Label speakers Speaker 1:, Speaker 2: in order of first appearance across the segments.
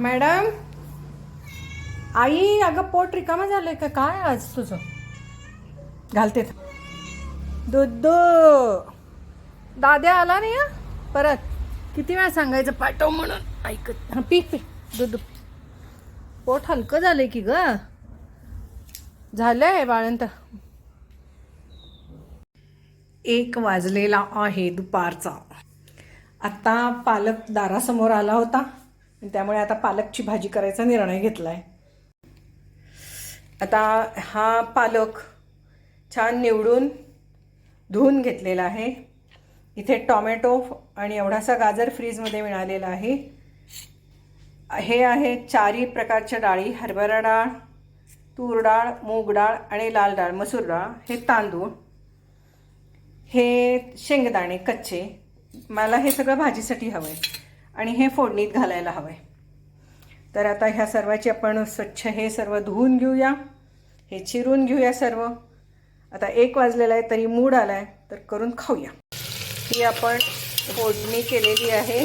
Speaker 1: Madam. आई अगं पोट रिकामं झालंय का? काय आज तुझं? घालते. दूध दाद्या आला नाही परत. किती वेळा सांगायचं पाठव म्हणून. ऐकत. हां पी पी. दूध पोट हलकं झालंय की ग? झालंय बाळंत. एक वाजलेला आहे दुपारचा. आत्ता पालक दारासमोर आला होता. त्यामुळे आता पालकची भाजी करायचा निर्णय घेतला आहे आता हा पालक छान निवडून धुवून घेतलेला आहे. इथे टॉमॅटो आणि एवढासा गाजर फ्रीजमध्ये मिळालेला आहे. हे आहे चारही प्रकारच्या डाळी हरभरा डाळ तूर डाळ मूग डाळ आणि लाल डाळ मसूर डाळ हे तांदूळ हे शेंगदाणे कच्चे. मला हे सगळं भाजीसाठी हवं आहे आणि हे फोडणीत घालायला हवं आहे तर आता ह्या सर्वाची आपण स्वच्छ हे सर्व धुवून घेऊया. हे चिरून घेऊया सर्व. आता एक वाजलेला आहे तरी मूड आला आहे तर करून खाऊया. ही आपण फोडणी केलेली आहे.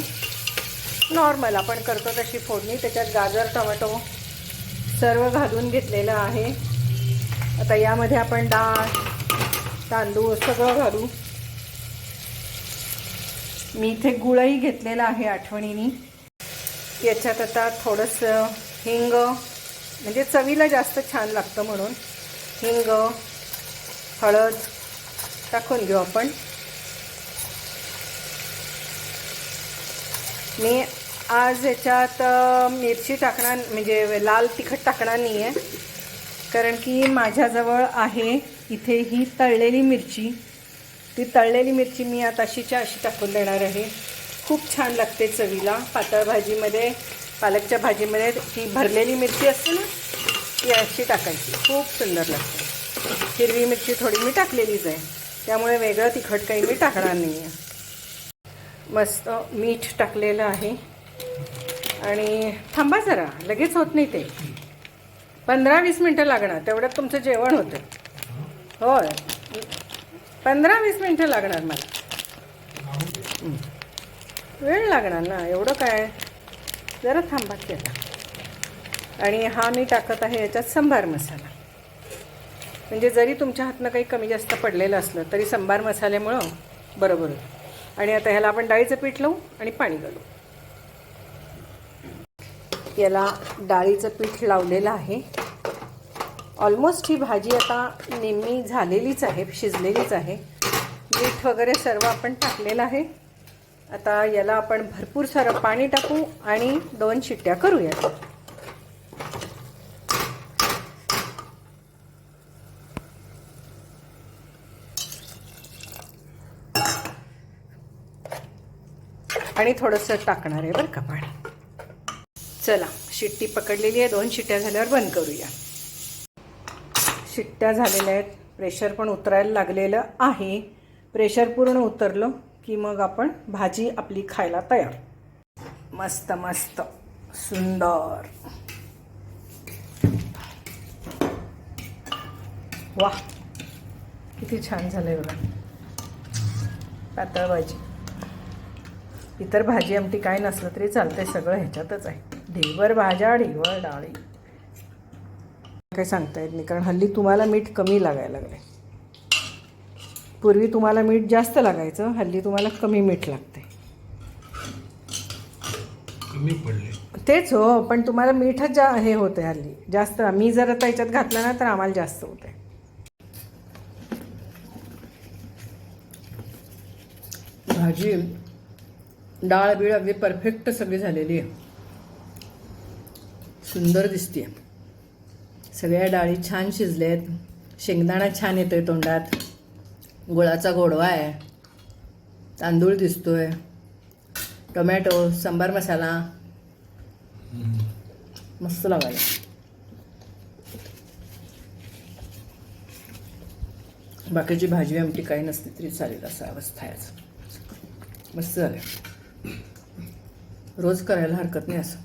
Speaker 1: नॉर्मल आपण करतो तशी फोडणी त्याच्यात गाजर टोमॅटो सर्व घालून घेतलेलं आहे. आता यामध्ये आपण डाळ तांदूळ सगळं घालू. मी इथे गुळही घेतलेला आहे आठवणीने. याच्यात आता थोडंसं हिंग म्हणजे चवीला जास्त छान लागतं म्हणून. हिंग हळद टाकून घेऊ आपण. मी आज याच्यात मिरची टाकणार म्हणजे लाल तिखट टाकणार नाही आहे कारण की माझ्याजवळ आहे इथे ही तळलेली मिरची. ती तळलेली मिरची मी आता अशीच्या अशी टाकून देणार आहे. खूप छान लागते चवीला. पातळ भाजीमध्ये पालकच्या भाजीमध्ये ती भरलेली मिरची असते ना ती अशी टाकायची. खूप सुंदर लागते. हिरवी मिरची थोडी मी टाकलेलीच आहे. त्यामुळे वेगळं तिखट काही मी टाकणार नाही आहे मस्त मीठ टाकलेलं आहे. आणि थांबा जरा लगेच होत नाही ते. पंधरा वीस मिनटं लागणार तेवढ्यात तुमचं जेवण होतं. होय. पंधरा वीस मिनटं लागणार मला. वेळ लागणार ना एवढं काय? जरा थांबा त्याला. आणि हा मी टाकत आहे याच्यात संभार मसाला. म्हणजे जरी तुमच्या हातनं काही कमी जास्त पडलेलं असलं तरी संभार मसाल्यामुळं बरोबर आणि आता ह्याला आपण डाळीचं पीठ लावू आणि पाणी घालू. याला डाळीचं पीठ लावलेलं आहे. ऑलमोस्ट ही भाजी आता नेहमी झालेलीच आहे शिजलेलीच आहे. मीठ वगैरे सर्व आपण टाकलेलं आहे. आता याला आपण भरपूर सारं पाणी टाकू आणि दोन शिट्ट्या करूया आणि थोडंसं टाकणार आहे बरं का पाणी. चला शिट्टी पकडलेली आहे. दोन शिट्ट्या झाल्यावर बंद करूया. शिट्ट्या झालेल्या आहेत. प्रेशर पण उतरायला लागलेलं आहे. प्रेशर पूर्ण उतरलं की मग आपण भाजी आपली खायला तयार. मस्त मस्त. सुंदर. वा. किती छान झालंय बघा. पातळ भाजी. इतर भाजी आमटी काय नसलं तरी चालतंय. सगळं ह्याच्यातच आहे. ढेवर भाज्या ढेवर डाळी. काही सांगता येत नाही कारण हल्ली तुम्हाला मीठ कमी लागायला लागले पूर्वी तुम्हाला मीठ जास्त लागायचं हल्ली तुम्हाला कमी मीठ लागते
Speaker 2: कमी पडले.
Speaker 1: तेच हो पण तुम्हाला मीठच जा हे होते हल्ली. जास्त मी जर आता याच्यात घातलं ना तर आम्हाला जास्त होते भाजी डाळ बीळ अगदी परफेक्ट सगळी झालेली आहे. सुंदर दिसते सगळ्या डाळी छान शिजले आहेत शेंगदाणा छान येतोय तोंडात. गुळाचा गोडवा आहे. तांदूळ दिसतोय. टोमॅटो सांबार मसाला. मस्त लागायला बाकीची भाजी आमटी काही नसली तरी चालेल असं अवस्था आहे. मस्त झालं रोज करायला हरकत नाही असं.